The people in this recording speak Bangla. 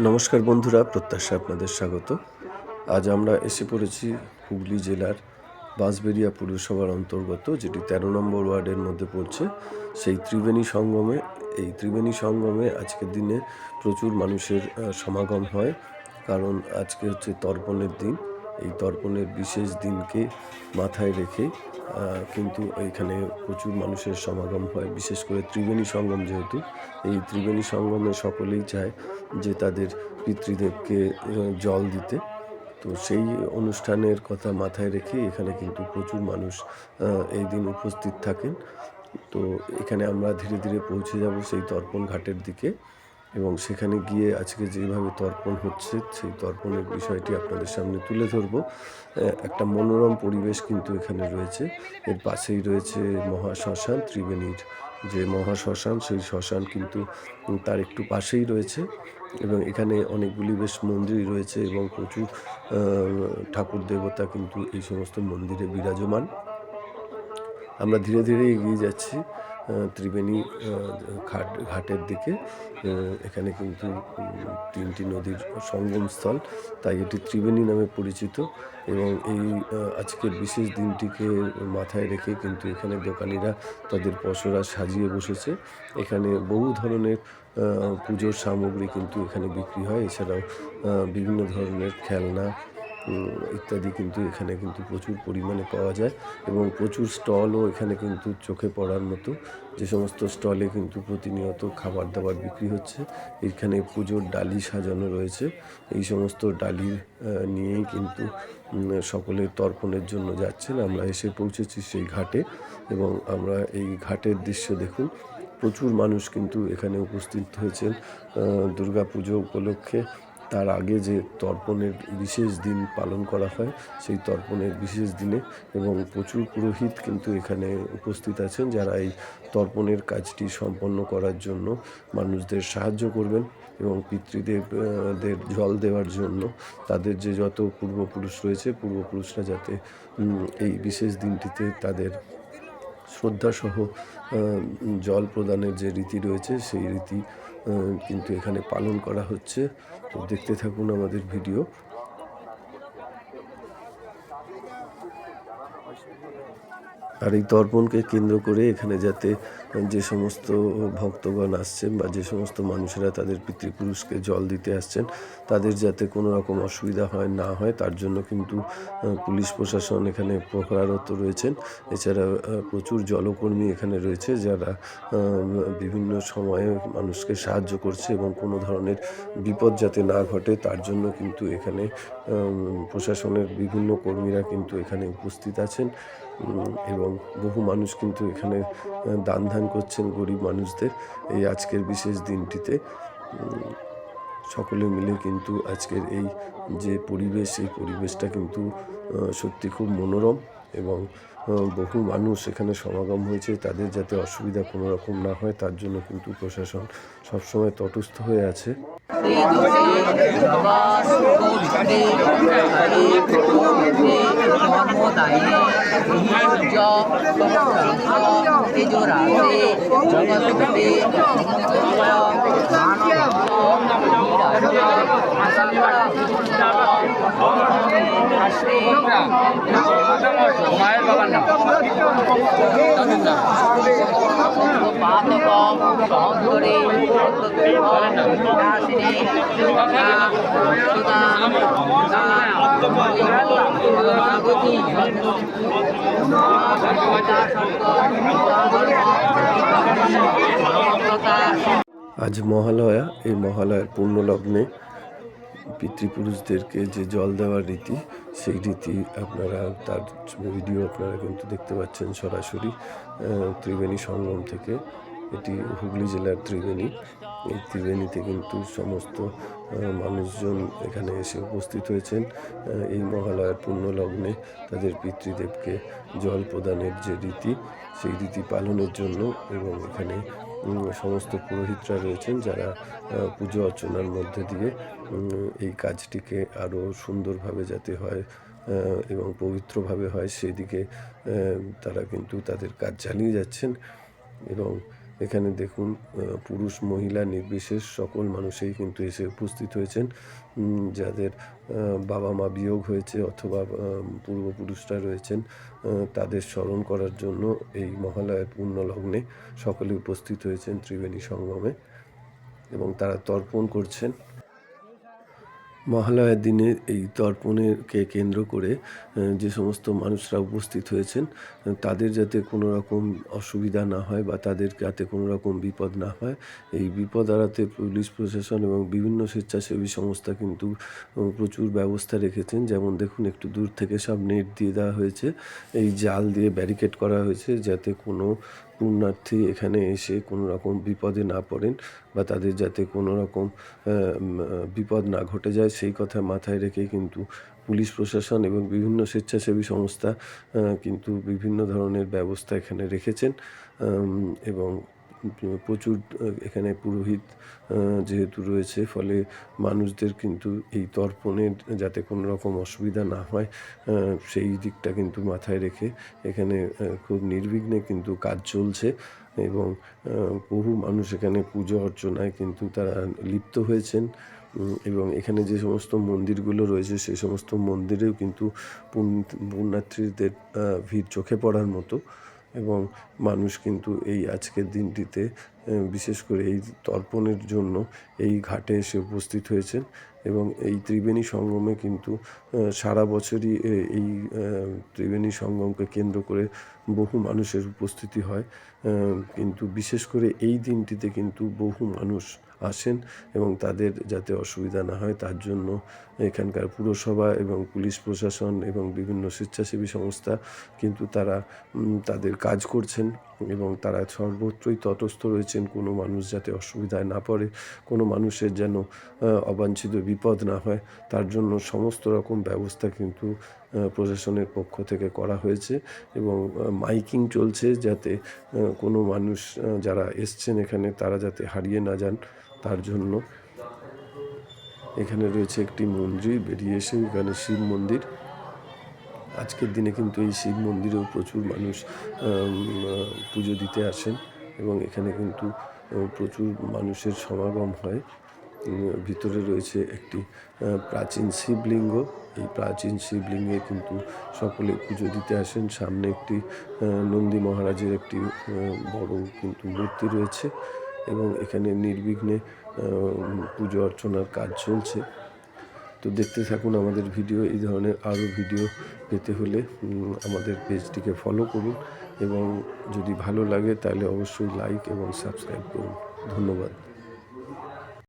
নমস্কার বন্ধুরা প্রত্যাশা আপনাদের স্বাগত। আজ আমরা এসে পড়েছি হুগলি জেলার বাঁশবেরিয়া পুরসভার অন্তর্গত, যেটি তেরো নম্বর ওয়ার্ডের মধ্যে পড়ছে। সেই ত্রিবেণী সঙ্গমে, এই ত্রিবেণী সঙ্গমে আজকের দিনে প্রচুর মানুষের সমাগম হয়। কারণ আজকে হচ্ছে তর্পণের দিন। এই তর্পণের বিশেষ দিনকে মাথায় রেখে কিন্তু এখানে প্রচুর মানুষের সমাগম হয়, বিশেষ করে ত্রিবেণী সঙ্গম যেহেতু। এই ত্রিবেণী সঙ্গমে সকলেই চায় যে তাদের পিতৃদেবকে জল দিতে। তো সেই অনুষ্ঠানের কথা মাথায় রেখে এখানে কিন্তু প্রচুর মানুষ এই দিন উপস্থিত থাকেন। তো এখানে আমরা ধীরে ধীরে পৌঁছে যাব সেই তর্পণ ঘাটের দিকে। এবং সেখানে গিয়ে আজকে যেভাবে তর্পণ হচ্ছে, সেই তর্পণের বিষয়টি আপনাদের সামনে তুলে ধরব। একটা মনোরম পরিবেশ কিন্তু এখানে রয়েছে। এর পাশেই রয়েছে মহা শ্মশান ত্রিবেণীর যে মহা শ্মশান সেই শ্মশান কিন্তু তার একটু পাশেই রয়েছে এবং এখানে অনেকগুলি বেশ মন্দির রয়েছে এবং প্রচুর ঠাকুর দেবতা কিন্তু এই সমস্ত মন্দিরে বিরাজমান। আমরা ধীরে ধীরে এগিয়ে যাচ্ছি। ত্রিবেণী ঘাট, ঘাটের দিকে এখানে কিন্তু তিনটি নদীর সঙ্গমস্থল তাই এটি ত্রিবেণী নামে পরিচিত এবং এই আজকের বিশেষ দিনটিকে মাথায় রেখে কিন্তু এখানে দোকানিরা তাদের পসরা সাজিয়ে বসেছে। এখানে বহু ধরনের পুজোর সামগ্রী কিন্তু এখানে বিক্রি হয়। এছাড়াও বিভিন্ন ধরনের খেলনা ইত্যাদি কিন্তু এখানে কিন্তু প্রচুর পরিমাণে পাওয়া যায় এবং প্রচুর স্টলও এখানে কিন্তু চোখে পড়ার মতো। যে সমস্ত স্টলে কিন্তু প্রতিনিয়ত খাবার দাবার বিক্রি হচ্ছে। এখানে পুজোর ডালি সাজানো রয়েছে। এই সমস্ত ডালি নিয়েই কিন্তু সকলে তর্পণের জন্য যাচ্ছেন। আমরা এসে পৌঁছেছি সেই ঘাটে এবং আমরা এই ঘাটের দৃশ্য দেখুন। প্রচুর মানুষ কিন্তু এখানে উপস্থিত হয়েছেন। দুর্গা পুজো উপলক্ষে তার আগে যে তর্পণের বিশেষ দিন পালন করা হয়, সেই তর্পণের বিশেষ দিনে এবং প্রচুর পুরোহিত কিন্তু এখানে উপস্থিত আছেন যারা এই তর্পণের কাজটি সম্পন্ন করার জন্য মানুষদের সাহায্য করবেন এবং পিতৃদেবদের জল দেওয়ার জন্য তাদের যে যত পূর্বপুরুষ রয়েছে, পূর্বপুরুষরা যাতে এই বিশেষ দিনটিতে তাদের শ্রদ্ধাসহ জল প্রদানের যে রীতি রয়েছে, সেই রীতি কিন্তু এখানে পালন করা হচ্ছে। তো দেখতে থাকুন আমাদের ভিডিও। আর এই দর্পণকে কেন্দ্র করে এখানে যাতে যে সমস্ত ভক্তগণ আসছেন বা যে সমস্ত মানুষেরা তাদের পিতৃপুরুষকে জল দিতে আসছেন, তাদের যাতে কোনো রকম অসুবিধা হয়, না হয়, তার জন্য কিন্তু পুলিশ প্রশাসন এখানে প্রকাররত রয়েছেন। এছাড়া প্রচুর জলকর্মী এখানে রয়েছে যারা বিভিন্ন সময়ে মানুষকে সাহায্য করছে এবং কোনো ধরনের বিপদ যাতে না ঘটে, তার জন্য কিন্তু এখানে প্রশাসনের বিভিন্ন কর্মীরা কিন্তু এখানে উপস্থিত আছেন। এবং বহু মানুষ কিন্তু এখানে দান ধান করছেন গরিব মানুষদের এই আজকের বিশেষ দিনটিতে। সকলে মিলে কিন্তু আজকের এই যে পরিবেশ, এই পরিবেশটা কিন্তু সত্যি খুব মনোরম। এবং বহু মানুষ এখানে সমাগম হয়েছে। তাদের যাতে অসুবিধা কোনো রকম না হয়, তার জন্য কিন্তু প্রশাসন সবসময় তটস্থ হয়ে আছে। আজ মহালয়া এই মহালয়ার পূর্ণ লগ্নে পিতৃপুরুষদেরকে যে জল দেওয়ার রীতি, সেই রীতি আপনারা তার ভিডিও আপনারা কিন্তু দেখতে পাচ্ছেন সরাসরি ত্রিবেণী সঙ্গম থেকে। এটি হুগলি জেলার ত্রিবেণী। এই ত্রিবেণীতে কিন্তু সমস্ত মানুষজন এখানে এসে উপস্থিত হয়েছেন। এই মহালয়ার পূর্ণ লগ্নে তাদের পিতৃদেবকে জল প্রদানের যে রীতি, সেই রীতি পালনের জন্য এবং এখানে সমস্ত পুরোহিতরা রয়েছেন যারা পুজো অর্চনার মধ্যে দিয়ে এই কাজটিকে আরও সুন্দরভাবে যাতে হয় এবং পবিত্রভাবে হয়, সেদিকে তারা কিন্তু তাদের কাজ চালিয়ে যাচ্ছেন এবং এখানে দেখুন পুরুষ, মহিলা, নির্বিশেষ সকল মানুষেই কিন্তু এসে উপস্থিত হয়েছেন। যাদের বাবা মা বিয়োগ হয়েছে অথবা পূর্বপুরুষরা রয়েছেন তাদের স্মরণ করার জন্য এই মহালয়ের পূর্ণ লগ্নে সকলে উপস্থিত হয়েছেন ত্রিবেণী সঙ্গমে এবং তারা তর্পণ করছেন। মহালয়ার দিনে এই তর্পণেরকে কেন্দ্র করে যে সমস্ত মানুষরা উপস্থিত হয়েছেন তাদের যাতে কোনো রকম অসুবিধা না হয় বা তাদের যাতে কোনো রকম বিপদ না হয়, এই বিপদ এড়াতে পুলিশ প্রশাসন এবং বিভিন্ন স্বেচ্ছাসেবী সংস্থা কিন্তু প্রচুর ব্যবস্থা রেখেছেন। যেমন দেখুন, একটু দূর থেকে সব নেট দিয়ে দেওয়া হয়েছে। এই জাল দিয়ে ব্যারিকেড করা হয়েছে যাতে কোনো পুণ্যার্থী এখানে এসে কোনো রকম বিপদে না পড়েন বা তাদের যাতে কোনো রকম বিপদ না ঘটে যায়, সেই কথা মাথায় রেখে কিন্তু পুলিশ প্রশাসন এবং বিভিন্ন স্বেচ্ছাসেবী সংস্থা কিন্তু বিভিন্ন ধরনের ব্যবস্থা এখানে রেখেছেন। এবং প্রচুর এখানে পুরোহিত যেহেতু রয়েছে, ফলে মানুষদের কিন্তু এই তর্পণের যাতে কোনো রকম অসুবিধা না হয় সেই দিকটা কিন্তু মাথায় রেখে এখানে খুব নির্বিঘ্নে কিন্তু কাজ চলছে এবং বহু মানুষ এখানে পুজো অর্চনায় কিন্তু তারা লিপ্ত হয়েছেন। এবং এখানে যে সমস্ত মন্দিরগুলো রয়েছে সেই সমস্ত মন্দিরেও কিন্তু পুণ্য- পুণ্যার্থীদের ভিড় চোখে পড়ার মতো। এবং মানুষ কিন্তু এই আজকের দিনটিতে বিশেষ করে এই তর্পণের জন্য এই ঘাটে এসে উপস্থিত হয়েছেন এবং এই ত্রিবেণী সঙ্গমে কিন্তু সারা বছরই এই ত্রিবেণী সঙ্গমকে কেন্দ্র করে বহু মানুষের উপস্থিতি হয়। কিন্তু বিশেষ করে এই দিনটিতে কিন্তু বহু মানুষ আসেন এবং তাদের যাতে অসুবিধা না হয়, তার জন্য এখানকার পুরসভা এবং পুলিশ প্রশাসন এবং বিভিন্ন স্বেচ্ছাসেবী সংস্থা কিন্তু তারা তাদের কাজ করছেন এবং তারা সর্বত্রই তটস্থ রয়েছেন। কোনো মানুষ যাতে অসুবিধায় না পড়ে, কোনো মানুষের যেন অবাঞ্ছিত বিপদ না হয়, তার জন্য সমস্ত রকম ব্যবস্থা কিন্তু প্রশাসনের পক্ষ থেকে করা হয়েছে এবং মাইকিং চলছে যাতে কোনো মানুষ যারা এসছেন এখানে তারা যাতে হারিয়ে না যান। তার জন্য। এখানে রয়েছে একটি মন্দির, বেরিয়ে এসে এখানে শিব মন্দির। আজকের দিনে কিন্তু এই শিব মন্দিরেও প্রচুর মানুষ পুজো দিতে আসেন এবং এখানে কিন্তু প্রচুর মানুষের সমাগম হয়। ভিতরে রয়েছে একটি প্রাচীন শিবলিঙ্গ। এই প্রাচীন শিবলিঙ্গে কিন্তু সকলে পুজো দিতে আসেন। সামনে একটি নন্দী মহারাজের একটি বড় কিন্তু মূর্তি রয়েছে। এবং এখানে নির্বিঘ্নে পুজো অর্চনার কাজ চলছে। তো দেখতে থাকুন আমাদের ভিডিও, এই ধরনের আরও ভিডিও পেতে হলে আমাদের পেজটিকে ফলো করুন এবং যদি ভালো লাগে তাহলে অবশ্যই লাইক এবং সাবস্ক্রাইব করুন। ধন্যবাদ।